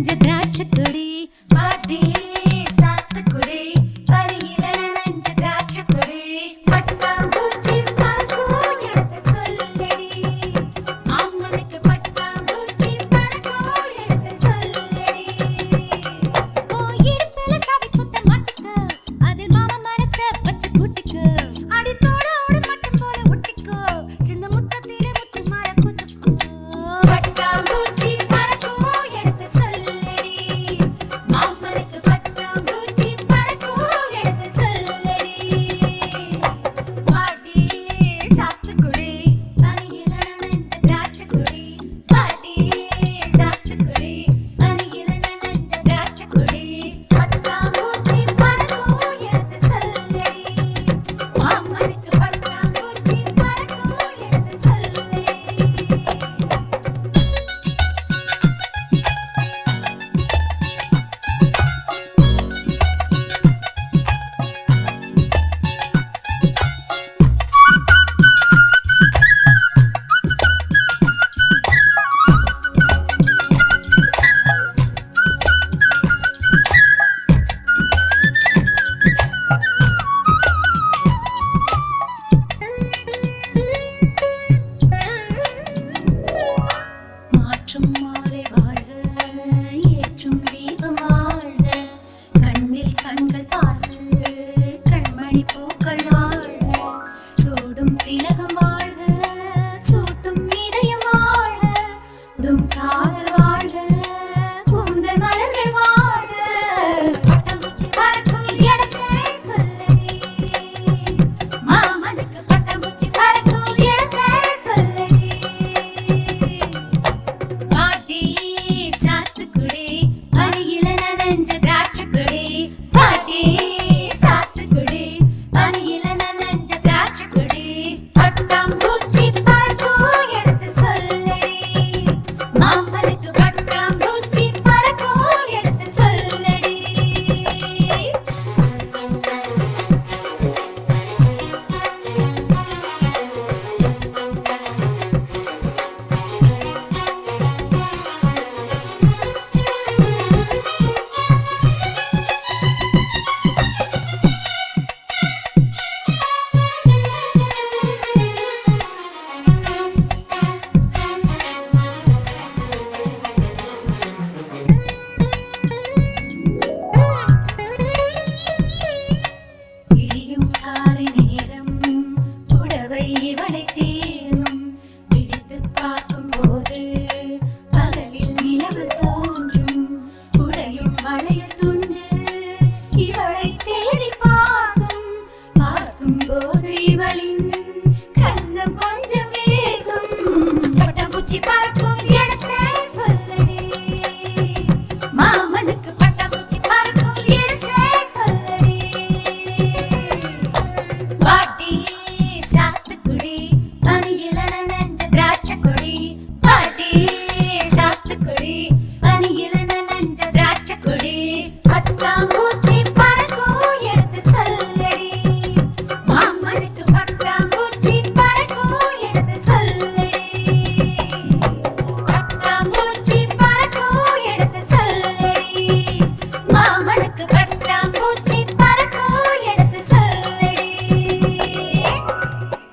Índia, Drácula. நனைஞ்சு திராட்சை குடி பாட்டி சாத்துக்குடி. பனியில நனைஞ்ச திராட்சை குடி பட்டாம்பூச்சி